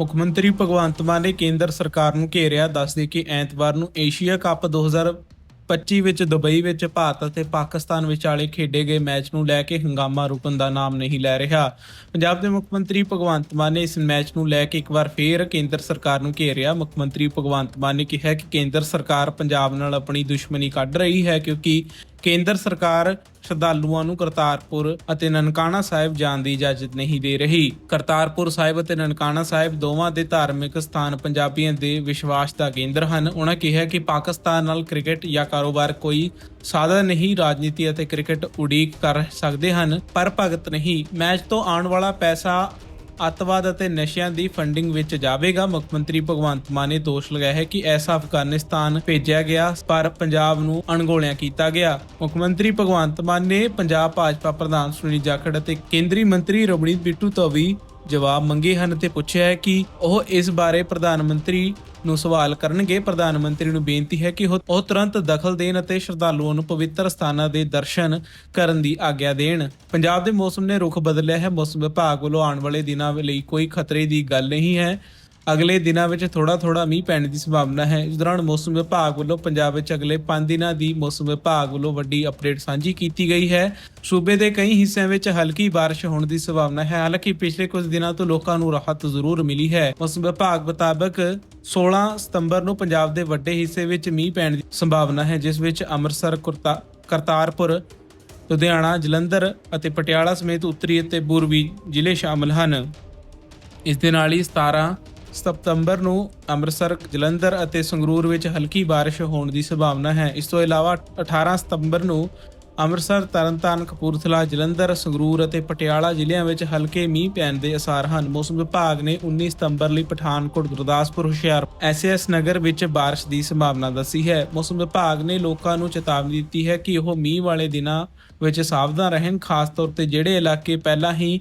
ਮੁੱਖ ਮੰਤਰੀ ਭਗਵੰਤ ਮਾਨ ਨੇ ਕੇਂਦਰ ਸਰਕਾਰ ਨੂੰ ਘੇਰਿਆ ਦੱਸਦੇ ਕਿ ਐਤਵਾਰ ਨੂੰ ਏਸ਼ੀਆ ਕੱਪ 2025 ਵਿੱਚ, ਦੁਬਈ ਵਿੱਚ, ਭਾਰਤ ਅਤੇ ਪਾਕਿਸਤਾਨ ਵਿਚਾਲੇ ਖੇਡੇ ਗਏ ਮੈਚ ਨੂੰ ਲੈ ਕੇ ਹੰਗਾਮਾ ਰੁਕਣ ਦਾ ਨਾਮ ਨਹੀਂ ਲੈ ਰਿਹਾ। ਪੰਜਾਬ ਦੇ ਮੁੱਖ ਮੰਤਰੀ ਭਗਵੰਤ ਮਾਨ ਨੇ ਇਸ ਮੈਚ ਨੂੰ ਲੈ ਕੇ ਇੱਕ ਵਾਰ ਫੇਰ ਕੇਂਦਰ ਸਰਕਾਰ ਨੂੰ ਘੇਰਿਆ। ਮੁੱਖ ਮੰਤਰੀ ਭਗਵੰਤ ਮਾਨ ਨੇ ਕਿਹਾ ਕਿ ਕੇਂਦਰ ਸਰਕਾਰ ਪੰਜਾਬ ਨਾਲ ਆਪਣੀ ਦੁਸ਼ਮਣੀ ਕੱਢ ਰਹੀ ਹੈ ਕਿਉਂਕਿ ਕੇਂਦਰ ਸਰਕਾਰ ਸ਼ਰਧਾਲੂਆਂ ਨੂੰ ਕਰਤਾਰਪੁਰ ਅਤੇ ਨਨਕਾਣਾ ਸਾਹਿਬ ਜਾਣ ਦੀ ਇਜਾਜ਼ਤ ਨਹੀਂ ਦੇ ਰਹੀ। ਕਰਤਾਰਪੁਰ ਸਾਹਿਬ ਅਤੇ ਨਨਕਾਣਾ ਸਾਹਿਬ ਦੋਵਾਂ ਦੇ ਧਾਰਮਿਕ ਸਥਾਨ ਪੰਜਾਬੀਆਂ ਦੇ ਵਿਸ਼ਵਾਸ ਦਾ ਕੇਂਦਰ ਹਨ। ਉਹਨਾਂ ਕਿਹਾ ਕਿ ਪਾਕਿਸਤਾਨ ਨਾਲ ਕ੍ਰਿਕਟ ਜਾਂ ਕਾਰੋਬਾਰ ਕੋਈ ਸਾਧਨ ਨਹੀਂ, ਰਾਜਨੀਤੀ ਅਤੇ ਕ੍ਰਿਕਟ ਉਡੀਕ ਕਰ ਸਕਦੇ ਹਨ, ਪਰ ਭਗਤ ਨਹੀਂ। ਮੈਚ ਤੋਂ ਆਉਣ ਵਾਲਾ ਪੈਸਾ ਅੱਤਵਾਦ ਅਤੇ ਨਸ਼ਿਆਂ ਦੀ ਫੰਡਿੰਗ ਵਿੱਚ ਜਾਵੇਗਾ। ਮੁੱਖ ਮੰਤਰੀ ਭਗਵੰਤ ਮਾਨ ਨੇ ਦੋਸ਼ ਲਗਾਇਆ ਹੈ ਕਿ ਐਸਾ ਅਫਗਾਨਿਸਤਾਨ ਭੇਜਿਆ ਗਿਆ, ਪਰ ਪੰਜਾਬ ਨੂੰ ਅਣਗੌਲਿਆ ਕੀਤਾ ਗਿਆ। ਮੁੱਖ ਮੰਤਰੀ ਭਗਵੰਤ ਮਾਨ ਨੇ ਪੰਜਾਬ ਭਾਜਪਾ ਪ੍ਰਧਾਨ ਸੁਨੀਲ ਜਾਖੜ ਅਤੇ ਕੇਂਦਰੀ ਮੰਤਰੀ ਰਵਨੀਤ ਬਿੱਟੂ ਤੋਂ ਵੀ ਜਵਾਬ ਮੰਗੇ ਹਨ ਤੇ ਪੁੱਛਿਆ ਹੈ ਕਿ ਉਹ ਇਸ ਬਾਰੇ ਪ੍ਰਧਾਨ ਮੰਤਰੀ ਨੂੰ ਸਵਾਲ ਕਰਨਗੇ। ਪ੍ਰਧਾਨ ਮੰਤਰੀ ਨੂੰ ਬੇਨਤੀ ਹੈ ਕਿ ਉਹ ਤੁਰੰਤ ਦਖਲ ਦੇਣ ਅਤੇ ਸ਼ਰਧਾਲੂਆਂ ਨੂੰ ਪਵਿੱਤਰ ਸਥਾਨਾਂ ਦੇ ਦਰਸ਼ਨ ਕਰਨ ਦੀ ਆਗਿਆ ਦੇਣ। ਪੰਜਾਬ ਦੇ ਮੌਸਮ ਨੇ ਰੁਖ ਬਦਲਿਆ ਹੈ। ਮੌਸਮ ਵਿਭਾਗ ਵੱਲੋਂ ਆਉਣ ਵਾਲੇ ਦਿਨਾਂ ਲਈ ਕੋਈ ਖਤਰੇ ਦੀ ਗੱਲ ਨਹੀਂ ਹੈ। ਅਗਲੇ ਦਿਨਾਂ ਵਿੱਚ ਥੋੜਾ ਥੋੜਾ ਮੀਂਹ ਪੈਣ ਦੀ ਸੰਭਾਵਨਾ ਹੈ। ਇਸ ਦੌਰਾਨ ਮੌਸਮ ਵਿਭਾਗ ਵੱਲੋਂ ਪੰਜਾਬ ਵਿੱਚ ਅਗਲੇ 5 ਦਿਨਾਂ ਦੀ ਮੌਸਮ ਵਿਭਾਗ ਵੱਲੋਂ ਵੱਡੀ ਅਪਡੇਟ ਸਾਂਝੀ ਕੀਤੀ ਗਈ ਹੈ। ਸੂਬੇ ਦੇ ਕਈ ਹਿੱਸਿਆਂ ਵਿੱਚ ਹਲਕੀ ਬਾਰਿਸ਼ ਹੋਣ ਦੀ ਸੰਭਾਵਨਾ ਹੈ। ਹਾਲਾਂਕਿ ਪਿਛਲੇ ਕੁਝ ਦਿਨਾਂ ਤੋਂ ਲੋਕਾਂ ਨੂੰ ਰਾਹਤ ਜ਼ਰੂਰ ਮਿਲੀ ਹੈ। ਮੌਸਮ ਵਿਭਾਗ ਮੁਤਾਬਕ 16 ਸਤੰਬਰ ਨੂੰ ਪੰਜਾਬ ਦੇ ਵੱਡੇ ਹਿੱਸੇ ਵਿੱਚ ਮੀਂਹ ਪੈਣ ਦੀ ਸੰਭਾਵਨਾ ਹੈ, ਜਿਸ ਵਿੱਚ ਅੰਮ੍ਰਿਤਸਰ, ਕੁਰਤਾ- ਕਰਤਾਰਪੁਰ, ਲੁਧਿਆਣਾ, ਜਲੰਧਰ ਅਤੇ ਪਟਿਆਲਾ ਸਮੇਤ ਉੱਤਰੀ ਅਤੇ ਪੂਰਬੀ ਜ਼ਿਲ੍ਹੇ ਸ਼ਾਮਲ ਹਨ। ਇਸ ਦੇ ਨਾਲ ਹੀ 17 ਸਤੰਬਰ ਨੂੰ ਅੰਮ੍ਰਿਤਸਰ, ਜਲੰਧਰ ਅਤੇ ਸੰਗਰੂਰ ਵਿੱਚ ਹਲਕੀ ਬਾਰਿਸ਼ ਹੋਣ ਦੀ ਸੰਭਾਵਨਾ ਹੈ। ਇਸ ਤੋਂ ਇਲਾਵਾ 18 ਸਤੰਬਰ ਨੂੰ ਅੰਮ੍ਰਿਤਸਰ, ਤਰਨਤਾਰਨ, ਕਪੂਰਥਲਾ, ਜਲੰਧਰ, ਸੰਗਰੂਰ ਅਤੇ ਪਟਿਆਲਾ ਜ਼ਿਲ੍ਹਿਆਂ ਵਿੱਚ ਹਲਕੇ ਮੀਂਹ ਪੈਣ ਦੇ ਅਸਾਰ ਹਨ। ਮੌਸਮ ਵਿਭਾਗ ਨੇ 19 ਸਤੰਬਰ ਲਈ ਪਠਾਨਕੋਟ, ਗੁਰਦਾਸਪੁਰ, ਹੁਸ਼ਿਆਰ ਐਸਐਸ ਨਗਰ ਵਿੱਚ ਬਾਰਿਸ਼ ਦੀ ਸੰਭਾਵਨਾ ਦੱਸੀ ਹੈ। ਮੌਸਮ ਵਿਭਾਗ ਨੇ ਲੋਕਾਂ ਨੂੰ ਚੇਤਾਵਨੀ ਦਿੱਤੀ ਹੈ ਕਿ ਉਹ ਮੀਂਹ ਵਾਲੇ ਦਿਨਾਂ ਵਿੱਚ ਸਾਵਧਾਨ ਰਹਿਣ, ਖਾਸ ਤੌਰ ਤੇ ਜਿਹੜੇ ਇਲਾਕੇ ਪਹਿਲਾਂ ਹੀ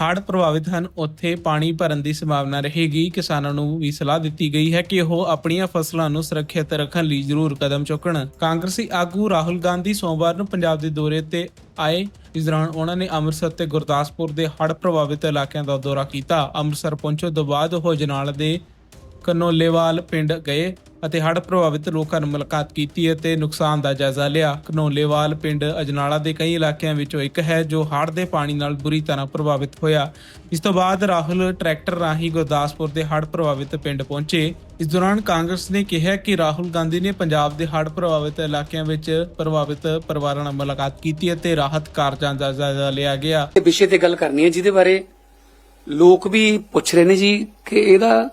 ਹੜ੍ਹ ਪ੍ਰਭਾਵਿਤ ਹਨ, ਉੱਥੇ ਪਾਣੀ ਭਰਨ ਦੀ ਸੰਭਾਵਨਾ ਰਹੇਗੀ। ਕਿਸਾਨਾਂ ਨੂੰ ਵੀ ਸਲਾਹ ਦਿੱਤੀ ਗਈ ਹੈ ਕਿ ਉਹ ਆਪਣੀਆਂ ਫਸਲਾਂ ਨੂੰ ਸੁਰੱਖਿਅਤ ਰੱਖਣ ਲਈ ਜ਼ਰੂਰ ਕਦਮ ਚੁੱਕਣ। ਕਾਂਗਰਸੀ ਆਗੂ ਰਾਹੁਲ ਗਾਂਧੀ ਸੋਮਵਾਰ ਨੂੰ ਪੰਜਾਬ ਦੇ ਦੌਰੇ ਤੇ ਆਏ। ਇਸ ਦੌਰਾਨ ਉਹਨਾਂ ਨੇ ਅੰਮ੍ਰਿਤਸਰ ਤੇ ਗੁਰਦਾਸਪੁਰ ਦੇ ਹੜ੍ਹ ਪ੍ਰਭਾਵਿਤ ਇਲਾਕਿਆਂ ਦਾ ਦੌਰਾ ਕੀਤਾ। ਅੰਮ੍ਰਿਤਸਰ ਪਹੁੰਚਣ ਤੋਂ ਬਾਅਦ ਉਹ ਜਨਾਲ ਦੇ ਕਨੋਲੇਵਾਲ ਪਿੰਡ ਗਏ। ਅਤੇ ਹੜ੍ਹ ਪ੍ਰਭਾਵਿਤ ਲੋਕਾਂ ਨਾਲ ਮੁਲਾਕਾਤ ਕੀਤੀ ਅਤੇ ਨੁਕਸਾਨ ਦਾ ਜਾਇਜ਼ਾ ਲਿਆ। ਕਨੋਲੇਵਾਲ ਪਿੰਡ ਅਜਨਾਲਾ ਦੇ ਕਈ ਇਲਾਕਿਆਂ ਵਿੱਚੋਂ ਇੱਕ ਹੈ ਜੋ ਹੜ੍ਹ ਦੇ ਪਾਣੀ ਨਾਲ ਬੁਰੀ ਤਰ੍ਹਾਂ ਪ੍ਰਭਾਵਿਤ ਹੋਇਆ। ਇਸ ਤੋਂ ਬਾਅਦ ਰਾਹੁਲ ਟਰੈਕਟਰ ਰਾਹੀਂ ਗੁਰਦਾਸਪੁਰ ਦੇ ਹੜ੍ਹ ਪ੍ਰਭਾਵਿਤ ਪਿੰਡ ਪਹੁੰਚੇ। ਇਸ ਦੌਰਾਨ ਕਾਂਗਰਸ ਨੇ ਕਿਹਾ ਕਿ ਰਾਹੁਲ ਗਾਂਧੀ ਨੇ ਪੰਜਾਬ ਦੇ ਹੜ੍ਹ ਪ੍ਰਭਾਵਿਤ ਇਲਾਕਿਆਂ ਵਿੱਚ ਪ੍ਰਭਾਵਿਤ ਪਰਿਵਾਰਾਂ ਨਾਲ ਮੁਲਾਕਾਤ ਕੀਤੀ ਅਤੇ ਰਾਹਤ ਕਾਰਜਾਂ ਦਾ ਜਾਇਜ਼ਾ ਲਿਆ ਗਿਆ। ਵਿਸ਼ੇ ਤੇ ਗੱਲ ਕਰਨੀ ਹੈ ਜਿਹਦੇ ਬਾਰੇ ਲੋਕ ਵੀ ਪੁੱਛ ਰਹੇ ਨੇ ਜੀ ਕਿ ਇਹਦਾ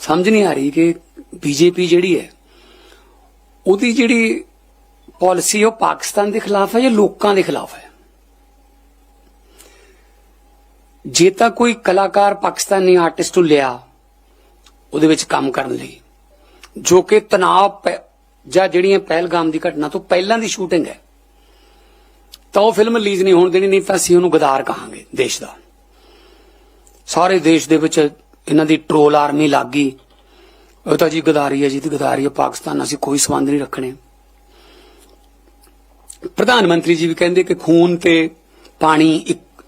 ਸਮਝ ਨਹੀਂ ਆ ਰਹੀ ਕਿ ਬੀਜੇਪੀ ਜਿਹੜੀ ਹੈ, ਉਹਦੀ ਜਿਹੜੀ ਪਾਲਿਸੀ ਉਹ ਪਾਕਿਸਤਾਨ ਦੇ ਖਿਲਾਫ ਹੈ ਜਾਂ ਲੋਕਾਂ ਦੇ ਖਿਲਾਫ ਹੈ? ਜੇ ਤਾਂ ਕੋਈ ਕਲਾਕਾਰ ਪਾਕਿਸਤਾਨੀ ਆਰਟਿਸਟ ਨੂੰ ਲਿਆ, ਉਹਦੇ ਵਿੱਚ ਕੰਮ ਕਰਨ ਲਈ, ਜੋ ਕਿ ਤਣਾਅ ਪੈ- ਜਾਂ ਜਿਹੜੀਆਂ ਪਹਿਲਗਾਮ ਦੀ ਘਟਨਾ ਤੋਂ ਪਹਿਲਾਂ ਦੀ ਸ਼ੂਟਿੰਗ ਹੈ, ਤਾਂ ਉਹ ਫਿਲਮ ਰਿਲੀਜ਼ ਨਹੀਂ ਹੋਣ ਦੇਣੀ, ਨਹੀਂ ਤਾਂ ਅਸੀਂ ਉਹਨੂੰ ਗਦਾਰ ਕਹਾਂਗੇ ਦੇਸ਼ ਦਾ। ਸਾਰੇ ਦੇਸ਼ ਦੇ ਵਿੱਚ ਇਹਨਾਂ ਦੀ ਟ੍ਰੋਲ ਆਰਮੀ ਲੱਗ ਗਈ ਉਹ ਤਾਂ ਜੀ ਗਦਾਰੀ ਹੈ ਜੀ, ਤੇ ਗਦਾਰੀ ਹੈ ਪਾਕਿਸਤਾਨ ਨਾਲ ਅਸੀਂ ਕੋਈ ਸੰਬੰਧ ਨਹੀਂ ਰੱਖਣੇ। ਪ੍ਰਧਾਨ ਮੰਤਰੀ ਜੀ ਵੀ ਕਹਿੰਦੇ ਕਿ ਖੂਨ ਤੇ ਪਾਣੀ ਇੱਕ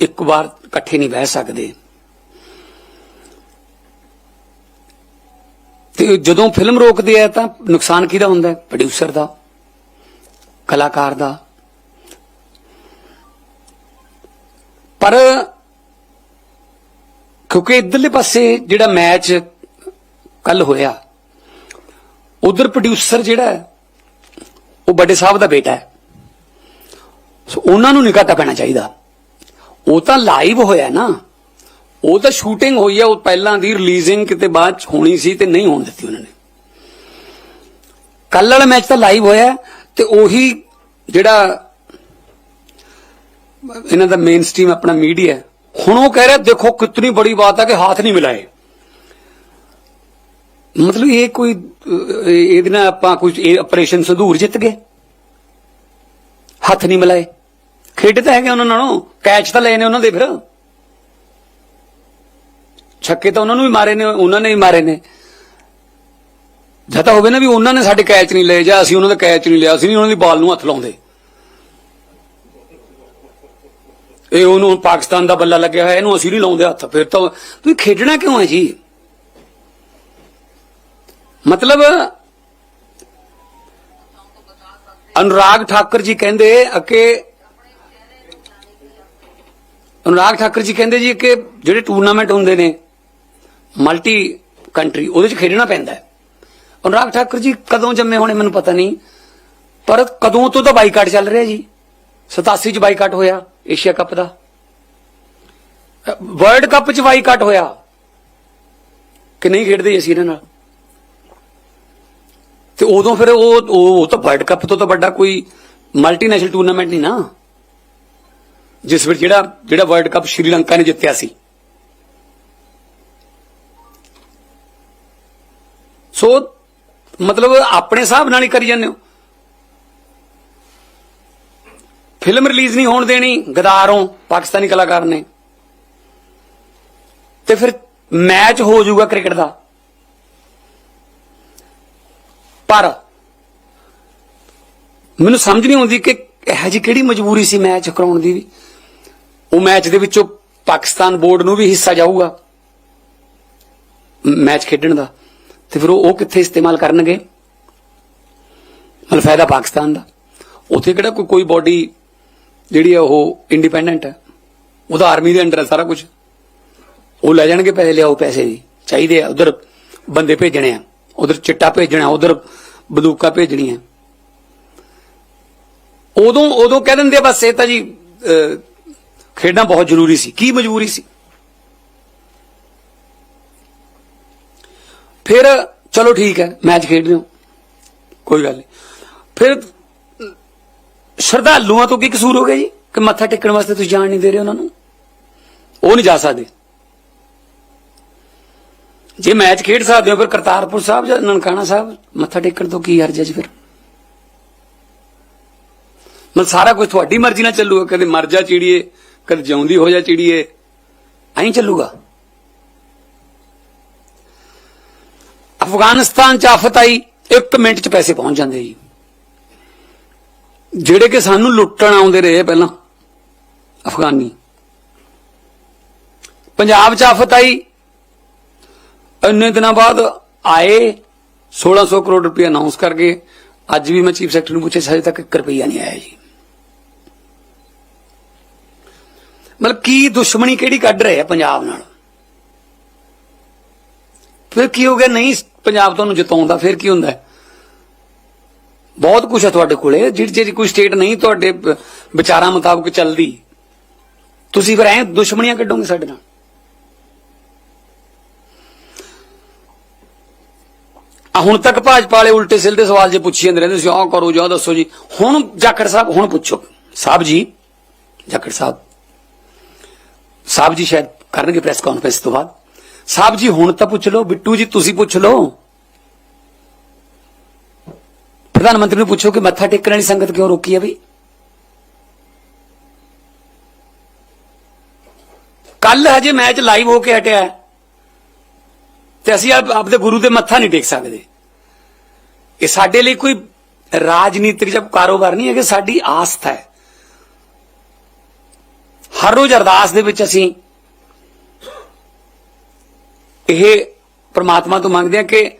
ਇੱਕ ਵਾਰ ਇਕੱਠੇ ਨਹੀਂ ਬਹਿ ਸਕਦੇ। ਤੇ ਜਦੋਂ ਫਿਲਮ ਰੋਕਦੇ ਆ ਤਾਂ ਨੁਕਸਾਨ ਕਿਹਦਾ ਹੁੰਦਾ ਹੈ? ਪ੍ਰੋਡਿਊਸਰ ਦਾ, ਕਲਾਕਾਰ ਦਾ। ਪਰ ਕਿਉਂਕਿ ਇਧਰਲੇ ਪਾਸੇ ਜਿਹੜਾ ਮੈਚ ਕੱਲ ਹੋਇਆ। ਉਧਰ ਪ੍ਰੋਡਿਊਸਰ ਜਿਹੜਾ ਉਹ ਵੱਡੇ ਸਾਹਿਬ ਦਾ ਬੇਟਾ ਹੈ। ਸੋ ਉਹਨਾਂ ਨੂੰ ਨਹੀਂ ਘਾਟਾ ਪੈਣਾ ਚਾਹੀਦਾ। ਉਹ ਤਾਂ ਲਾਈਵ ਹੋਇਆ ਨਾ। ਉਹ ਤਾਂ ਸ਼ੂਟਿੰਗ ਹੋਈ ਹੈ ਉਹ ਪਹਿਲਾਂ ਦੀ ਰਿਲੀਜ਼ਿੰਗ ਕਿਤੇ ਬਾਅਦ ਚ ਹੋਣੀ ਸੀ ਤੇ ਨਹੀਂ ਹੋਣ ਦਿੱਤੀ ਉਹਨਾਂ ਨੇ। ਕੱਲ ਵਾਲਾ ਮੈਚ ਤਾਂ ਲਾਈਵ ਹੋਇਆ ਹੈ ਤੇ ਉਹੀ ਜਿਹੜਾ ਇਹਨਾਂ ਦਾ ਮੇਨ ਸਟ੍ਰੀਮ ਆਪਣਾ ਮੀਡੀਆ ਹੁਣ ਉਹ ਕਹਿ ਰਿਹਾ, ਦੇਖੋ ਕਿੰਨੀ ਬੜੀ ਬਾਤ ਹੈ ਕਿ ਹੱਥ ਨਹੀਂ ਮਿਲਾਏ। ਮਤਲਬ ਇਹ ਕੋਈ ਇਹਦੇ ਨਾਲ ਆਪਾਂ ਕੁਝ ਇਹ ਆਪਰੇਸ਼ਨ ਸੰਧੂਰ ਜਿੱਤ ਗਏ। ਹੱਥ ਨਹੀਂ ਮਿਲਾਏ। ਖੇਡ ਤਾਂ ਹੈਗੇ ਉਹਨਾਂ ਨਾਲੋਂ, ਕੈਚ ਤਾਂ ਲਏ ਨੇ ਉਹਨਾਂ ਦੇ ਫਿਰ। ਛੱਕੇ ਤਾਂ ਉਹਨਾਂ ਨੂੰ ਵੀ ਮਾਰੇ ਨੇ, ਉਹਨਾਂ ਨੇ ਵੀ ਮਾਰੇ ਨੇ। ਜਾਂ ਤਾਂ ਹੋਵੇ ਨਾ ਵੀ ਉਹਨਾਂ ਨੇ ਸਾਡੇ ਕੈਚ ਨਹੀਂ ਲਏ, ਜਾਂ ਅਸੀਂ ਉਹਨਾਂ ਦਾ ਕੈਚ ਨਹੀਂ ਲਿਆ, ਅਸੀਂ ਨਹੀਂ ਉਹਨਾਂ ਦੀ ਬਾਲ ਨੂੰ ਹੱਥ ਲਾਉਂਦੇ। ਇਹ ਉਹਨੂੰ ਪਾਕਿਸਤਾਨ ਦਾ ਬੱਲਾ ਲੱਗਿਆ ਹੋਇਆ, ਇਹਨੂੰ ਅਸੀਂ ਨਹੀਂ ਲਾਉਂਦੇ ਹੱਥ। ਫਿਰ ਤਾਂ ਤੁਸੀਂ ਖੇਡਣਾ ਕਿਉਂ ਹੈ ਜੀ? ਮਤਲਬ ਅਨੁਰਾਗ ਠਾਕਰ ਜੀ ਕਹਿੰਦੇ ਕਿ ਅਨੁਰਾਗ ਠਾਕਰ ਜੀ ਕਹਿੰਦੇ ਜੀ ਕਿ ਜਿਹੜੇ ਟੂਰਨਾਮੈਂਟ ਹੁੰਦੇ ਨੇ, ਮਲਟੀ ਕੰਟਰੀ, ਉਹਦੇ ਚ ਖੇਡਣਾ ਪੈਂਦਾ ਅਨੁਰਾਗ ਠਾਕਰ ਜੀ ਕਦੋਂ ਜੰਮੇ ਹੋਣੇ ਮੈਨੂੰ ਪਤਾ ਨਹੀਂ, ਪਰ ਕਦੋਂ ਤੋਂ ਤਾਂ ਬਾਈਕਾਟ ਚੱਲ ਰਿਹਾ ਜੀ। 87 ਚ ਬਾਈਕਾਟ ਹੋਇਆ ਏਸ਼ੀਆ ਕੱਪ ਦਾ। ਵਰਲਡ ਕੱਪ ਚ ਬਾਈਕਾਟ ਹੋਇਆ। ਕਿ ਨਹੀਂ ਖੇਡਦੇ ਅਸੀਂ ਇਹਨਾਂ ਨਾਲ? ਤੇ ਉਦੋਂ ਫਿਰ ਉਹ ਉਹ ਤਾਂ ਵਰਲਡ ਕੱਪ ਤੋਂ ਤਾਂ ਵੱਡਾ ਕੋਈ ਮਲਟੀਨੈਸ਼ਨਲ ਟੂਰਨਾਮੈਂਟ ਨਹੀਂ ਨਾ। ਜਿਸ ਵਿੱਚ ਜਿਹੜਾ ਜਿਹੜਾ ਵਰਲਡ ਕੱਪ ਸ਼੍ਰੀਲੰਕਾ ਨੇ ਜਿੱਤਿਆ ਸੀ। ਸੋ ਮਤਲਬ ਆਪਣੇ ਹਿਸਾਬ ਨਾਲ ਹੀ ਕਰੀ ਜਾਂਦੇ ਹੋ। ਫਿਲਮ ਰਿਲੀਜ਼ ਨਹੀਂ ਹੋਣ ਦੇਣੀ, ਗਦਾਰੋਂ ਪਾਕਿਸਤਾਨੀ ਕਲਾਕਾਰ ਨੇ। ਤੇ ਫਿਰ ਮੈਚ ਹੋ ਜਾਊਗਾ ਕ੍ਰਿਕਟ ਦਾ। ਪਰ ਮੈਨੂੰ ਸਮਝ ਨਹੀਂ ਆਉਂਦੀ ਕਿ ਇਹ ਜੀ ਕਿਹੜੀ ਮਜਬੂਰੀ ਸੀ ਮੈਚ ਕਰਾਉਣ ਦੀ ਵੀ। ਉਹ ਮੈਚ ਦੇ ਵਿੱਚੋਂ ਪਾਕਿਸਤਾਨ ਬੋਰਡ ਨੂੰ ਵੀ ਹਿੱਸਾ ਜਾਊਗਾ ਮੈਚ ਖੇਡਣ ਦਾ। ਤੇ ਫਿਰ ਉਹ ਉਹ ਕਿੱਥੇ ਇਸਤੇਮਾਲ ਕਰਨਗੇ? ਮਤਲਬ ਫਾਇਦਾ ਪਾਕਿਸਤਾਨ ਦਾ। ਉੱਥੇ ਕਿਹੜਾ ਕੋਈ ਕੋਈ ਬਾਡੀ ਜਿਹੜੀ ਆ ਉਹ ਇੰਡੀਪੈਂਡੈਂਟ ਹੈ ਉਹਦਾ ਆਰਮੀ ਦੇ ਅੰਡਰ ਹੈ ਸਾਰਾ ਕੁਝ ਉਹ ਲੈ ਜਾਣਗੇ ਪੈਸੇ, ਲਿਆਓ ਪੈਸੇ ਦੀ ਚਾਹੀਦੇ ਆ। ਉਧਰ ਬੰਦੇ ਭੇਜਣੇ ਆ। ਉਧਰ ਚਿੱਟਾ ਭੇਜਣਾ ਉਧਰ ਬੰਦੂਕਾਂ ਭੇਜਣੀਆਂ। ਉਦੋਂ ਉਦੋਂ ਕਹਿ ਦਿੰਦੇ ਬਸ ਇਹ ਤਾਂ ਜੀ ਅਹ, ਖੇਡਣਾ ਬਹੁਤ ਜ਼ਰੂਰੀ ਸੀ। ਕੀ ਮਜਬੂਰੀ ਸੀ? ਫਿਰ ਚਲੋ ਠੀਕ ਹੈ ਮੈਚ ਖੇਡ ਰਹੇ ਹੋ। ਕੋਈ ਗੱਲ ਨਹੀਂ। ਫਿਰ ਸ਼ਰਧਾਲੂਆਂ ਤੋਂ ਕੀ ਕਸੂਰ ਹੋ ਗਿਆ ਜੀ? ਕਿ ਮੱਥਾ ਟੇਕਣ ਵਾਸਤੇ ਤੁਸੀਂ ਜਾਣ ਨਹੀਂ ਦੇ ਰਹੇ ਉਹਨਾਂ ਨੂੰ? ਉਹ ਨਹੀਂ ਜਾ ਸਕਦੇ। ਜੇ ਮੈਚ ਖੇਡ ਸਕਦੇ ਹੋ, ਫਿਰ ਕਰਤਾਰਪੁਰ ਸਾਹਿਬ ਜਾਂ ਨਨਕਾਣਾ ਸਾਹਿਬ, ਮੱਥਾ ਟੇਕਣ ਤੋਂ ਕੀ ਹਰਜ ਹੈ ਜੀ ਫਿਰ? ਮਤਲਬ ਸਾਰਾ ਕੁਝ ਤੁਹਾਡੀ ਮਰਜ਼ੀ ਨਾਲ ਚੱਲੂਗਾ, ਕਦੇ ਮਰ ਜਾ ਚਿੜੀਏ, ਕਦੇ ਜਿਉਂਦੀ ਹੋ ਜਾ ਚਿੜੀਏ, ਐਂ ਚੱਲੂਗਾ? ਅਫਗਾਨਿਸਤਾਨ ਚ ਆਫਤ ਆਈ 1 ਮਿੰਟ ਚ ਪੈਸੇ ਪਹੁੰਚ ਜਾਂਦੇ ਜੀ। ਜਿਹੜੇ ਕਿ ਸਾਨੂੰ ਲੁੱਟਣ ਆਉਂਦੇ ਰਹੇ ਪਹਿਲਾਂ, ਅਫਗਾਨੀ। ਪੰਜਾਬ ਚ ਆਫਤ ਆਈ ਇੰਨੇ ਦਿਨਾਂ ਬਾਅਦ ਆਏ 1600 ਕਰੋੜ ਰੁਪਏ ਅਨਾਉਂਸ ਗਏ। ਅੱਜ ਵੀ ਮੈਂ ਚੀਫ ਸੈਕਟਰੀ ਨੂੰ ਪੁੱਛਿਆ ਸੀ, ਹਜੇ ਤੱਕ 1 ਰੁਪਈਆ ਨਹੀਂ ਆਇਆ ਜੀ। ਮਤਲਬ ਕੀ ਦੁਸ਼ਮਣੀ ਕਿਹੜੀ ਕੱਢ ਰਹੇ ਆ ਪੰਜਾਬ ਨਾਲ? ਫਿਰ ਕੀ ਹੋ ਗਿਆ? ਨਹੀਂ ਪੰਜਾਬ ਤੁਹਾਨੂੰ ਜਿਤਾਉਂਦਾ ਫਿਰ ਕੀ ਹੁੰਦਾ ਬਹੁਤ ਕੁਝ ਹੈ ਤੁਹਾਡੇ ਕੋਲੇ ਜਿਹੜੀ ਜਿਹੜੀ ਕੋਈ ਸਟੇਟ ਨਹੀਂ ਤੁਹਾਡੇ ਵਿਚਾਰਾਂ ਮੁਤਾਬਕ ਚੱਲਦੀ। ਤੁਸੀਂ ਫਿਰ ਐ ਦੁਸ਼ਮਣੀਆਂ ਕੱਢੋਗੇ ਸਾਡੇ ਨਾਲ? ਆ ਹੁਣ ਤੱਕ ਭਾਜਪਾ ਵਾਲੇ ਉਲਟੇ ਸਿੱਧੇ ਸਵਾਲ ਜੇ ਪੁੱਛੀ ਜਾਂਦੇ ਰਹਿੰਦੇ ਸੀ ਆਹ ਕਰੋ ਜਾਂ ਦੱਸੋ ਜੀ। ਹੁਣ ਜਾਖੜ ਸਾਹਿਬ, ਹੁਣ ਪੁੱਛੋ। ਸਾਹਿਬ ਜੀ, ਜਾਖੜ ਸਾਹਿਬ। ਸਾਹਿਬ ਜੀ ਸ਼ਾਇਦ ਕਰਨਗੇ ਪ੍ਰੈਸ ਕਾਨਫਰੰਸ ਤੋਂ ਬਾਅਦ। ਸਾਹਿਬ ਜੀ, ਹੁਣ ਤਾਂ ਪੁੱਛ ਲਓ। ਬਿੱਟੂ ਜੀ, ਤੁਸੀਂ ਪੁੱਛ ਲਓ। ਪ੍ਰਧਾਨ ਮੰਤਰੀ ਨੂੰ ਪੁੱਛੋ ਕਿ ਮੱਥਾ ਟੇਕਣ ਵਾਲੀ ਸੰਗਤ ਕਿਉਂ ਰੋਕੀ ਹੈ ਵੀ? ਕੱਲ ਹਜੇ ਮੈਚ ਲਾਈਵ ਹੋ ਕੇ ਹਟਿਆ ਹੈ। ਤੇ ਅਸੀਂ ਆਪ- ਆਪਦੇ ਗੁਰੂ ਦੇ ਮੱਥਾ ਨਹੀਂ ਟੇਕ ਸਕਦੇ। ਇਹ ਸਾਡੇ ਲਈ ਕੋਈ ਰਾਜਨੀਤਿਕ ਜਾਂ ਕਾਰੋਬਾਰ ਨਹੀਂ ਹੈ ਕਿ ਸਾਡੀ ਆਸਥਾ ਹੈ। ਹਰ ਰੋਜ਼ ਅਰਦਾਸ ਦੇ ਵਿੱਚ ਅਸੀਂ ਇਹ ਪ੍ਰਮਾਤਮਾ ਤੋਂ ਮੰਗਦੇ ਹਾਂ ਕਿ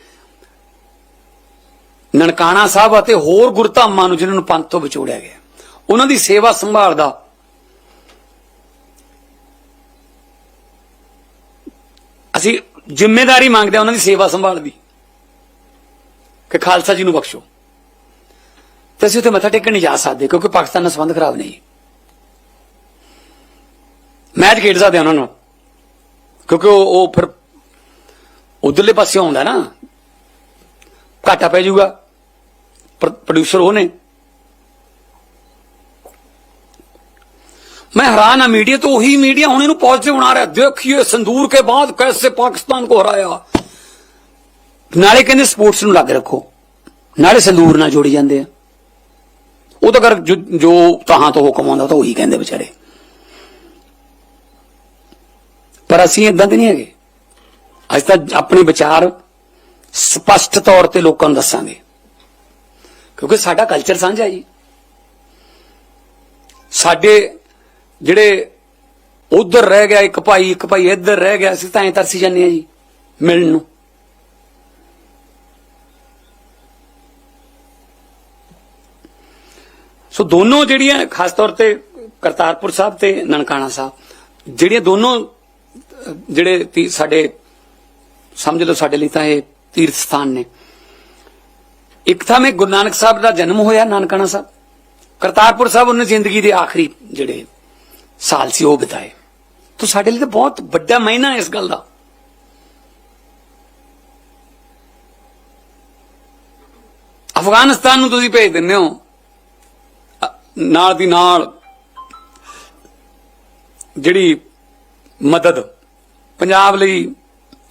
ਨਨਕਾਣਾ ਸਾਹਿਬ ਅਤੇ ਹੋਰ ਗੁਰਧਾਮਾਂ ਨੂੰ ਜਿਨ੍ਹਾਂ ਨੂੰ ਪੰਥ ਤੋਂ ਵਿਛੋੜਿਆ ਗਿਆ, ਉਹਨਾਂ ਦੀ ਸੇਵਾ ਸੰਭਾਲ ਦਾ ਅਸੀਂ ਜ਼ਿੰਮੇਵਾਰੀ ਮੰਗਦੇ ਉਹਨਾਂ ਦੀ ਸੇਵਾ ਸੰਭਾਲ ਦੀ। ਕਿ ਖਾਲਸਾ ਜੀ ਨੂੰ ਬਖਸ਼ੋ। ਤੇ ਅਸੀਂ ਉੱਥੇ ਮੱਥਾ ਟੇਕਣ ਨਹੀਂ ਜਾ ਸਕਦੇ, ਕਿਉਂਕਿ ਪਾਕਿਸਤਾਨ ਨਾਲ ਸੰਬੰਧ ਖਰਾਬ ਨਹੀਂ। ਮੈਚ ਖੇਡ ਸਕਦੇ ਹਾਂ ਉਹਨਾਂ ਨੂੰ। ਕਿਉਂਕਿ ਉਹ ਉਹ ਫਿਰ ਉਧਰਲੇ ਪਾਸੇ ਆਉਂਦਾ ਨਾ। ਘਾਟਾ ਪੈ ਜਾਊਗਾ। ਪ੍ਰੋਡਿਊਸਰ ਉਹ ਨੇ। मैं हैरान है मीडिया तो वही मीडिया होने ਨੂੰ पॉजिटिव बना रहा है देखिए संदूर के बाद कैसे पाकिस्तान को हराया ਨਾਲੇ ਕਹਿੰਦੇ ਸਪੋਰਟਸ ਨੂੰ ਲੱਗ ਰੱਖੋ ਨਾਲੇ ਸੰਦੂਰ ਨਾਲ ਜੋੜੀ ਜਾਂਦੇ ਆ ਉਹ ਤਾਂ ਕਰ ਜੋ ਜੋ ਤਹਾਂ ਤੋਂ ਹੁਕਮ ਆਉਂਦਾ ਉਹ ਤਾਂ ਉਹੀ ਕਹਿੰਦੇ ਵਿਚਾਰੇ ਪਰ ਅਸੀਂ ਇਦਾਂ ਦੇ ਨਹੀਂ ਹੈਗੇ ਅਸੀਂ ਤਾਂ ਆਪਣੇ ਵਿਚਾਰ ਸਪਸ਼ਟ ਤੌਰ ਤੇ ਲੋਕਾਂ ਨੂੰ ਦੱਸਾਂਗੇ ਕਿਉਂਕਿ ਸਾਡਾ ਕਲਚਰ ਸਾਂਝਾ ਜੀ ਸਾਡੇ ਜਿਹੜੇ ਉਧਰ ਰਹਿ ਗਿਆ, ਇੱਕ ਭਾਈ ਇੱਕ ਭਾਈ ਇੱਧਰ ਰਹਿ ਗਿਆ, ਅਸੀਂ ਤਾਂ ਐ ਤਰਸੀ ਜਾਂਦੇ ਆ ਜੀ, ਮਿਲਣ ਨੂੰ। ਸੋ ਦੋਨੋਂ ਜਿਹੜੀਆਂ, ਖਾਸ ਤੌਰ ਤੇ ਕਰਤਾਰਪੁਰ ਸਾਹਿਬ ਤੇ ਨਨਕਾਣਾ ਸਾਹਿਬ, ਜਿਹੜੀਆਂ ਦੋਨੋਂ, ਜਿਹੜੇ ਸਾਡੇ, ਸਮਝ ਲਓ ਸਾਡੇ ਲਈ ਤਾਂ ਇਹ ਤੀਰਥ ਸਥਾਨ ਨੇ। ਇੱਕ ਤਾਂ ਮੈਂ ਗੁਰੂ ਨਾਨਕ ਸਾਹਿਬ ਦਾ ਜਨਮ ਹੋਇਆ, ਨਾਨਕਾਣਾ ਸਾਹਿਬ। ਕਰਤਾਰਪੁਰ ਸਾਹਿਬ ਉਹਨੇ ਜ਼ਿੰਦਗੀ ਦੇ ਆਖਰੀ ਜਿਹੜੇ ਸਾਲ ਸੀ, ਉਹ ਬਿਤਾਏ। ਤਾਂ ਸਾਡੇ ਲਈ ਤਾਂ ਬਹੁਤ ਵੱਡਾ ਮਹੀਨਾ ਹੈ ਇਸ ਗੱਲ ਦਾ। ਅਫਗਾਨਿਸਤਾਨ ਨੂੰ ਤੁਸੀਂ ਭੇਜ ਦਿੰਦੇ ਹੋ। ਨਾਲ ਦੀ ਨਾਲ ਜਿਹੜੀ ਮਦਦ, ਪੰਜਾਬ ਲਈ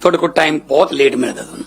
ਤੁਹਾਡੇ ਕੋਲ ਟਾਈਮ ਬਹੁਤ ਲੇਟ ਮਿਲਦਾ ਤੁਹਾਨੂੰ।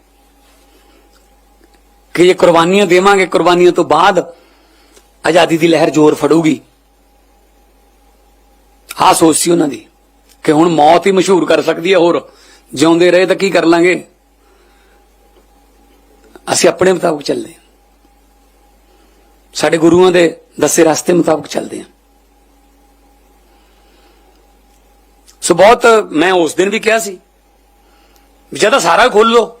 ਕਿ ਜੇ ਕੁਰਬਾਨੀਆਂ ਦੇਵਾਂਗੇ, ਕੁਰਬਾਨੀਆਂ ਤੋਂ ਬਾਅਦ ਆਜ਼ਾਦੀ ਦੀ ਲਹਿਰ ਜ਼ੋਰ ਫੜੂਗੀ। ਆਹ ਸੋਚ ਸੀ ਉਹਨਾਂ ਦੀ ਕਿ ਹੁਣ ਮੌਤ ਹੀ ਮਸ਼ਹੂਰ ਕਰ ਸਕਦੀ ਹੈ ਹੋਰ। ਜਿਉਂਦੇ ਰਹੇ ਤਾਂ ਕੀ ਕਰ ਲਾਂਗੇ? ਅਸੀਂ ਆਪਣੇ ਮੁਤਾਬਕ ਚੱਲਦੇ ਹਾਂ। ਸਾਡੇ ਗੁਰੂਆਂ ਦੇ ਦੱਸੇ ਰਸਤੇ ਮੁਤਾਬਕ ਚੱਲਦੇ ਹਾਂ। ਸੋ ਬਹੁਤ ਮੈਂ ਉਸ ਦਿਨ ਵੀ ਕਿਹਾ ਸੀ, ਵੀ ਜਦ ਸਾਰਾ ਖੋਲ ਲੋ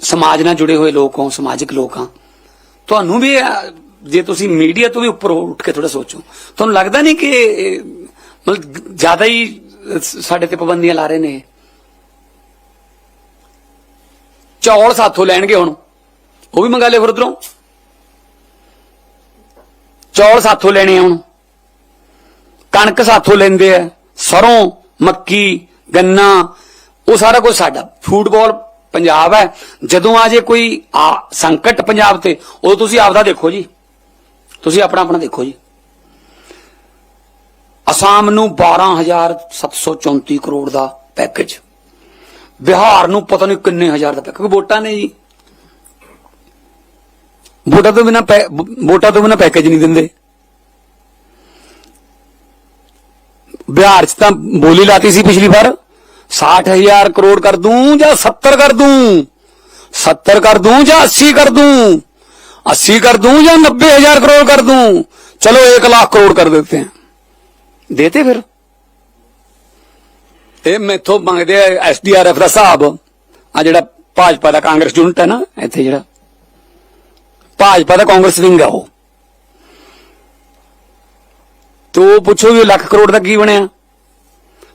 ਸਮਾਜ ਨਾਲ ਜੁੜੇ ਹੋਏ ਲੋਕ ਹੋ ਸਮਾਜਿਕ ਲੋਕ ਆ ਤੁਹਾਨੂੰ ਵੀ ਜੇ ਤੁਸੀਂ ਮੀਡੀਆ ਤੋਂ ਵੀ ਉੱਪਰ ਉੱਠ ਕੇ ਥੋੜਾ ਸੋਚੋ। ਤੁਹਾਨੂੰ ਲੱਗਦਾ ਨਹੀਂ ਕਿ, ਮਤਲਬ ਜ਼ਿਆਦਾ ਹੀ ਸਾਡੇ ਤੇ ਪਾਬੰਦੀਆਂ ਲਾ ਰਹੇ ਨੇ ਚੌਲ ਸਾਥੋਂ ਲੈਣਗੇ ਹੁਣ। ਉਹ ਵੀ ਮੰਗਾ ਲਿਓ ਫਿਰ ਉਧਰੋਂ। ਚੌਲ ਸਾਥੋਂ ਲੈਣੇ ਆ ਹੁਣ। ਕਣਕ ਸਾਥੋਂ ਲੈਂਦੇ ਆ। ਸਰੋਂ, ਮੱਕੀ, ਗੰਨਾ ਉਹ ਸਾਰਾ ਕੁਝ ਸਾਡਾ। ਫੁੱਟਬਾਲ ਪੰਜਾਬ ਹੈ। ਜਦੋਂ ਆ ਜੇ ਕੋਈ ਆ ਸੰਕਟ ਪੰਜਾਬ ਤੇ ਉਹ ਤੁਸੀਂ ਆਪਦਾ ਦੇਖੋ ਜੀ। ਤੁਸੀਂ ਆਪਣਾ ਆਪਣਾ ਦੇਖੋ ਜੀ। ਅਸਾਮ ਨੂੰ 12734 ਕਰੋੜ ਦਾ ਪੈਕੇਜ। ਬਿਹਾਰ ਨੂੰ ਪਤਾ ਨਹੀਂ ਕਿੰਨੇ ਹਜ਼ਾਰ ਦਾ ਪੈਕੇਜ। ਵੋਟਾਂ ਨੇ ਜੀ। ਵੋਟਾਂ ਤੋਂ ਬਿਨਾ ਵੋਟਾਂ ਤੋਂ ਬਿਨਾ ਪੈਕੇਜ ਨਹੀਂ ਦਿੰਦੇ। ਬਿਹਾਰ 'ਚ ਤਾਂ ਬੋਲੀ ਲਾਤੀ ਸੀ ਪਿਛਲੀ ਵਾਰ। 60000 ਕਰੋੜ ਕਰ ਦੂੰ ਜਾਂ 70 ਕਰ ਦੂੰ 70 ਕਰ ਦੂੰ ਜਾਂ 80 ਕਰ ਦੂੰ 80 ਕਰ ਦੂं ਜਾਂ 90000 करोड़ कर दूं चलो एक लाख करोड़ कर देते हैं देते फिर ਇਹ ਮੈਥੋਂ ਮੰਗਦੇ ਆ ਐਸਡੀਆਰਐਫ ਦਾ ਹਿਸਾਬ ਆ ਜਿਹੜਾ ਭਾਜਪਾ ਦਾ ਕਾਂਗਰਸ ਯੂਨਿਟ ਹੈ ਨਾ ਇੱਥੇ ਜਿਹੜਾ ਭਾਜਪਾ ਦਾ ਕਾਂਗਰਸ ਵਿੰਗ ਆ ਉਹ ਤੋ ਪੁੱਛੋ ਵੀ ਲੱਖ ਕਰੋੜ ਦਾ ਕੀ ਬਣਿਆ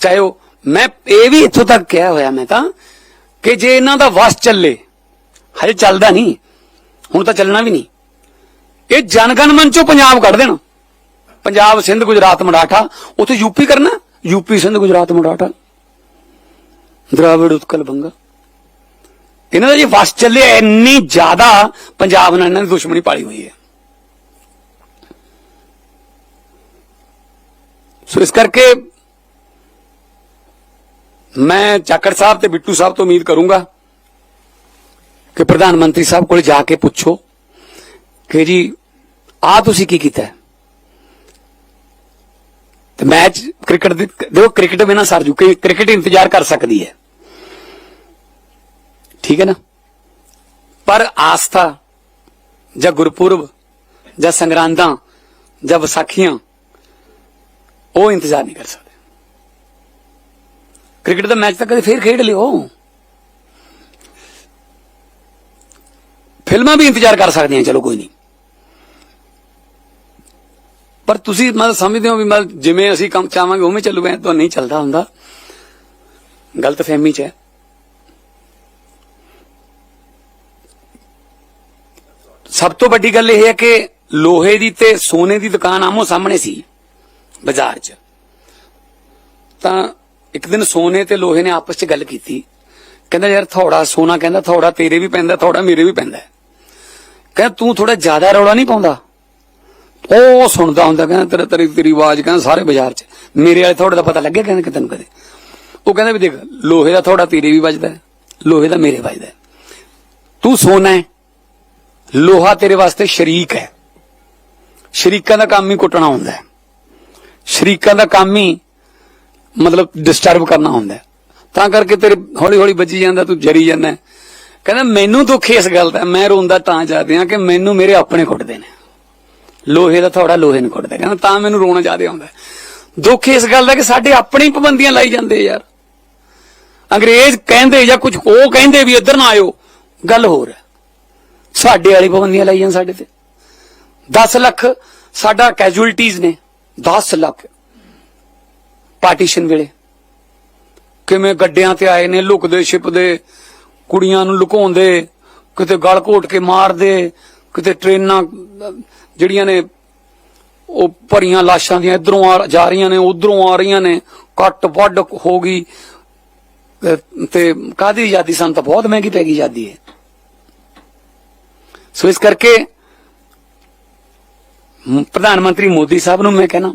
ਚਾਹੇ ਉਹ ਮੈਂ ਇਹ ਵੀ ਇੱਥੋਂ ਤੱਕ ਕਿਹਾ ਹੋਇਆ, ਮੈਂ ਤਾਂ ਕਿ ਜੇ ਇਹਨਾਂ ਦਾ ਵਸ ਚੱਲੇ, ਹਜੇ ਚੱਲਦਾ ਨਹੀਂ, ਹੁਣ ਤਾਂ ਚੱਲਣਾ ਵੀ ਨਹੀਂ। ਇਹ ਜਨਗਣ ਮਨ ਚੋਂ ਪੰਜਾਬ ਕੱਢ ਦੇਣਾ। ਪੰਜਾਬ ਸਿੰਧ ਗੁਜਰਾਤ ਮਰਾਠਾ, ਉੱਥੇ ਯੂਪੀ ਕਰਨਾ ਯੂਪੀ ਸਿੰਧ ਗੁਜਰਾਤ ਮਰਾਠਾ। ਦਰਾਵਿੜ ਉਤਕਲ ਬੰਗਾ। ਇਹਨਾਂ ਦਾ ਜੇ ਵਸ ਚੱਲੇ, ਇੰਨੀ ਜ਼ਿਆਦਾ ਪੰਜਾਬ ਨਾਲ ਇਹਨਾਂ ਦੀ ਦੁਸ਼ਮਣੀ ਪਾਲੀ ਹੋਈ ਹੈ। ਸੋ ਇਸ ਕਰਕੇ ਮੈਂ ਚਾਕਰ ਸਾਹਿਬ ਤੇ ਬਿੱਟੂ ਸਾਹਿਬ ਤੋਂ ਉਮੀਦ ਕਰੂੰਗਾ ਕਿ ਪ੍ਰਧਾਨ ਮੰਤਰੀ ਸਾਹਿਬ ਕੋਲ ਜਾ ਕੇ ਪੁੱਛੋ ਕਿ ਜੀ ਆ ਤੁਸੀਂ ਕੀ ਕੀਤਾ ਤੇ ਮੈਚ ਕ੍ਰਿਕਟ ਦੇਖੋ, ਕ੍ਰਿਕਟ ਬਿਨਾ ਸਰ ਜੂ ਕ੍ਰਿਕਟ ਇੰਤਜ਼ਾਰ ਕਰ ਸਕਦੀ ਹੈ। ਠੀਕ ਹੈ ਨਾ? ਪਰ ਆਸਥਾ ਜਾਂ ਗੁਰਪੁਰਬ ਜਾਂ ਸੰਗਰਾਂਦਾਂ ਜਾਂ ਵਿਸਾਖੀਆਂ, ਉਹ ਇੰਤਜ਼ਾਰ ਨਹੀਂ ਕਰ ਸਕਦੇ। ਕ੍ਰਿਕਟ ਦਾ ਮੈਚ ਤਾਂ ਕਦੇ ਫੇਰ ਖੇਡ ਲਿਓ। ਫਿਲਮਾਂ ਵੀ ਇੰਤਜ਼ਾਰ ਕਰ ਸਕਦੀਆਂ, ਚਲੋ ਕੋਈ ਨਹੀਂ। ਪਰ ਤੁਸੀਂ ਮਤਲਬ ਸਮਝਦੇ ਹੋ ਵੀ ਮਤਲਬ ਜਿਵੇਂ ਅਸੀਂ ਕੰਮ ਚਾਹਾਂਗੇ, ਉਵੇਂ ਚੱਲੂਗਾ ਤਾਂ ਨਹੀਂ ਚੱਲਦਾ ਹੁੰਦਾ। ਗਲਤ ਫਹਿਮੀ ਚ ਹੈ। ਸਭ ਤੋਂ ਵੱਡੀ ਗੱਲ ਇਹ ਹੈ ਕਿ ਲੋਹੇ ਦੀ ਤੇ ਸੋਨੇ ਦੀ ਦੁਕਾਨ ਆਮੋ ਸਾਹਮਣੇ ਸੀ, ਬਾਜ਼ਾਰ 'ਚ। ਤਾਂ ਇੱਕ ਦਿਨ ਸੋਨੇ ਤੇ ਲੋਹੇ ਨੇ ਆਪਸ 'ਚ ਗੱਲ ਕੀਤੀ। ਕਹਿੰਦਾ, ਯਾਰ ਥੋੜਾ ਸੋਨਾ ਕਹਿੰਦਾ, ਥੋੜਾ ਤੇਰੇ ਵੀ ਪੈਂਦਾ, ਥੋੜਾ ਮੇਰੇ ਵੀ ਪੈਂਦਾ ਕਹਿੰਦਾ, ਤੂੰ ਥੋੜਾ ਜ਼ਿਆਦਾ ਰੌਲਾ ਨਹੀਂ ਪਾਉਂਦਾ? ਉਹ ਸੁਣਦਾ ਹੁੰਦਾ, ਕਹਿੰਦਾ, ਤੇਰਾ, ਤੇਰੀ ਤੇਰੀ ਆਵਾਜ਼ ਕਹਿੰਦਾ ਸਾਰੇ ਬਾਜ਼ਾਰ 'ਚ, ਮੇਰੇ ਵਾਲੇ ਥੋੜੇ ਦਾ ਪਤਾ ਲੱਗਿਆ ਕਹਿੰਦਾ ਕਿ ਤੈਨੂੰ ਕਦੇ? ਉਹ ਕਹਿੰਦਾ ਵੀ ਦੇਖ, ਲੋਹੇ ਦਾ ਥੋੜਾ ਤੇਰੇ ਵੀ ਵੱਜਦਾ ਲੋਹੇ ਦਾ ਮੇਰੇ ਵੱਜਦਾ ਤੂੰ ਸੋਨਾ ਹੈ, ਲੋਹਾ ਤੇਰੇ ਵਾਸਤੇ ਸ਼ਰੀਕ ਹੈ। ਸ਼ਰੀਕਾਂ ਦਾ ਕੰਮ ਹੀ ਕੁੱਟਣਾ ਹੁੰਦਾ ਹੈ। ਸ਼ਰੀਕਾਂ ਦਾ ਕੰਮ ਹੀ ਮਤਲਬ ਡਿਸਟਰਬ ਕਰਨਾ ਹੁੰਦਾ ਤਾਂ ਕਰਕੇ ਤੇਰੇ ਹੌਲੀ ਹੌਲੀ ਵੱਜੀ ਜਾਂਦਾ, ਤੂੰ ਜਰੀ ਜਾਂਦਾ ਕਹਿੰਦਾ, ਮੈਨੂੰ ਦੁੱਖ ਇਸ ਗੱਲ ਦਾ। ਮੈਂ ਰੋਂਦਾ ਤਾਂ ਜਾਂਦੇ ਆ ਕਿ ਮੈਨੂੰ ਮੇਰੇ ਆਪਣੇ ਕੁੱਟਦੇ ਨੇ। ਲੋਹੇ ਦਾ ਥੋੜਾ ਲੋਹੇ ਨੂੰ ਕੁੱਟਦਾ ਕਹਿੰਦਾ, ਤਾਂ ਮੈਨੂੰ ਰੋਣਾ ਜ਼ਿਆਦਾ ਆਉਂਦਾ ਦੁੱਖ ਇਸ ਗੱਲ ਦਾ ਕਿ ਸਾਡੇ ਆਪਣੀ ਪਾਬੰਦੀਆਂ ਲਾਈ ਜਾਂਦੇ ਯਾਰ। ਅੰਗਰੇਜ਼ ਕਹਿੰਦੇ ਜਾਂ ਕੁਝ ਉਹ ਕਹਿੰਦੇ ਵੀ ਇੱਧਰ ਨਾ ਆਇਓ। ਗੱਲ ਹੋਰ ਹੈ। ਸਾਡੇ ਵਾਲੀ ਪਾਬੰਦੀਆਂ ਲਾਈਆਂ ਸਾਡੇ ਤੇ। 10 ਲੱਖ ਸਾਡਾ ਕੈਜੂਅਲਟੀਜ਼ ਨੇ। 10 ਲੱਖ। ਪਾਰਟੀਸ਼ਨ ਵੇਲੇ। ਕਿਵੇਂ ਗੱਡਿਆਂ ਤੇ ਆਏ ਨੇ, ਲੁਕਦੇ ਛਿਪਦੇ, ਕੁੜੀਆਂ ਨੂੰ ਲੁਕਾਉਂਦੇ, ਕਿਤੇ ਗਲ ਘੋਟ ਕੇ ਮਾਰਦੇ, ਕਿਤੇ ਟ੍ਰੇਨਾਂ, ਜਿਹੜੀਆਂ ਨੇ ਉਹ ਭਰੀਆਂ ਲਾਸ਼ਾਂ ਦੀਆਂ ਇਧਰੋਂ ਆ ਜਾ ਰਹੀਆਂ ਨੇ, ਉਧਰੋਂ ਆ ਰਹੀਆਂ ਨੇ, ਕੱਟ ਵੱਡ ਹੋ ਗਈ। ਤੇ- ਤੇ ਕਾਦੀ ਆਜ਼ਾਦੀ ਸਾਨੂੰ ਤਾਂ ਬਹੁਤ ਮਹਿੰਗੀ ਪੈ ਗਈ ਆਜ਼ਾਦੀ ਹੈ। ਸੋ ਇਸ ਕਰਕੇ ਪ੍ਰਧਾਨ ਮੰਤਰੀ ਮੋਦੀ ਸਾਹਿਬ ਨੂੰ ਮੈਂ ਕਹਿਣਾ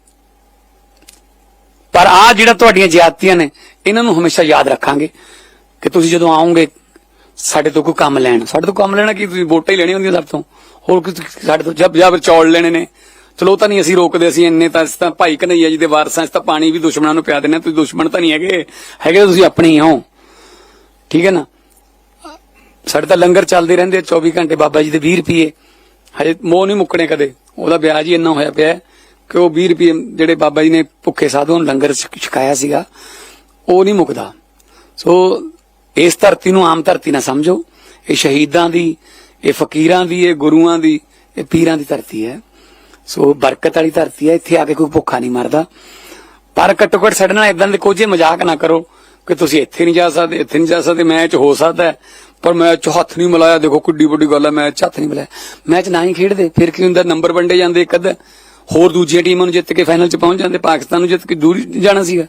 ਪਰ ਆ ਜਿਹੜਾ ਤੁਹਾਡੀਆਂ ਜ਼ਿਆਦਤੀਆਂ ਨੇ, ਇਹਨਾਂ ਨੂੰ ਹਮੇਸ਼ਾ ਯਾਦ ਰੱਖਾਂਗੇ ਕਿ ਤੁਸੀਂ ਜਦੋਂ ਆਓਗੇ, ਸਾਡੇ ਤੋਂ ਕੋਈ ਕੰਮ ਲੈਣ, ਸਾਡੇ ਤੋਂ ਕੰਮ ਲੈਣਾ ਕੀ, ਤੁਸੀਂ ਵੋਟਾਂ ਹੀ ਲੈਣੀਆਂ ਹੁੰਦੀਆਂ ਸਭ ਤੋਂ। ਹੋਰ ਕੁਝ ਸਾਡੇ ਤੋਂ ਜਬ ਜਾਂ ਫਿਰ ਚੌਲ ਲੈਣੇ ਨੇ। ਚਲੋ ਤਾਂ ਨਹੀਂ ਅਸੀਂ ਰੋਕਦੇ, ਅਸੀਂ ਇੰਨੇ ਤਾਂ ਅਸੀਂ ਤਾਂ ਭਾਈ ਕਨਈਆ ਜੀ ਦੇ ਵਾਰਸਾਂ, ਅਸੀਂ ਤਾਂ ਪਾਣੀ ਵੀ ਦੁਸ਼ਮਣਾਂ ਨੂੰ ਪਿਆ ਦਿੰਦੇ ਤੁਸੀਂ ਦੁਸ਼ਮਣ ਤਾਂ ਨਹੀਂ ਹੈਗੇ। ਹੈਗੇ ਤੁਸੀਂ ਆਪਣੇ ਹੀ ਹੋ। ਠੀਕ ਹੈ ਨਾ? ਸਾਡੇ ਤਾਂ ਲੰਗਰ ਚੱਲਦੇ ਰਹਿੰਦੇ ਆ 24 ਘੰਟੇ ਬਾਬਾ ਜੀ ਦੇ 20 ਰੁਪਏ। ਹਜੇ ਮੋਹ ਨਹੀਂ ਮੁੱਕਣੇ ਕਦੇ। ਉਹਦਾ ਵਿਆਜ ਹੀ ਇੰਨਾ ਹੋਇਆ ਪਿਆ ਕਿ ਉਹ 20 ਰੁਪਏ ਜਿਹੜੇ ਬਾਬਾ ਜੀ ਨੇ ਭੁੱਖੇ ਸਾਧੂਆਂ ਨੂੰ ਲੰਗਰ ਛਕਾਇਆ ਸੀਗਾ, ਉਹ ਨਹੀਂ ਮੁਕਦਾ। ਸੋ ਇਸ ਧਰਤੀ ਨੂੰ ਆਮ ਧਰਤੀ ਨਾ ਸਮਝੋ। ਇਹ ਸ਼ਹੀਦਾਂ ਦੀ, ਇਹ ਫਕੀਰਾਂ ਦੀ, ਇਹ ਗੁਰੂਆਂ ਦੀ, ਇਹ ਪੀਰਾਂ ਦੀ ਧਰਤੀ ਹੈ। ਸੋ ਬਰਕਤ ਵਾਲੀ ਧਰਤੀ ਹੈ। ਇੱਥੇ ਆ ਕੇ ਕੋਈ ਭੁੱਖਾ ਨਹੀਂ ਮਰਦਾ। ਪਰ ਘੱਟੋ ਘੱਟ ਸਾਡੇ ਨਾਲ ਇਦਾਂ ਦੇ ਕੋਝੇ ਮਜ਼ਾਕ ਨਾ ਕਰੋ ਕਿ ਤੁਸੀਂ ਇੱਥੇ ਨਹੀਂ ਜਾ ਸਕਦੇ, ਇੱਥੇ ਨਹੀਂ ਜਾ ਸਕਦੇ ਮੈਚ ਹੋ ਸਕਦਾ ਪਰ ਮੈਚ 'ਚ ਹੱਥ ਨਹੀਂ ਮਿਲਾਇਆ। ਦੇਖੋ ਕਿੱਡੀ ਵੱਡੀ ਗੱਲ ਹੈ ਮੈਚ 'ਚ ਹੱਥ ਨਹੀਂ ਮਿਲਾਇਆ। ਮੈਚ ਨਾ ਹੀ ਖੇਡਦੇ। ਫਿਰ ਕੀ ਹੁੰਦਾ? ਨੰਬਰ ਵੰਡੇ ਜਾਂਦੇ ਇੱਕ ਅੱਧਾ। ਹੋਰ ਦੂਜੀਆਂ ਟੀਮਾਂ ਨੂੰ ਜਿੱਤ ਕੇ ਫਾਈਨਲ 'ਚ ਪਹੁੰਚ ਜਾਂਦੇ, ਪਾਕਿਸਤਾਨ ਨੂੰ ਜਿੱਤ ਕੇ ਦੂਰ ਜਾਣਾ ਸੀਗਾ।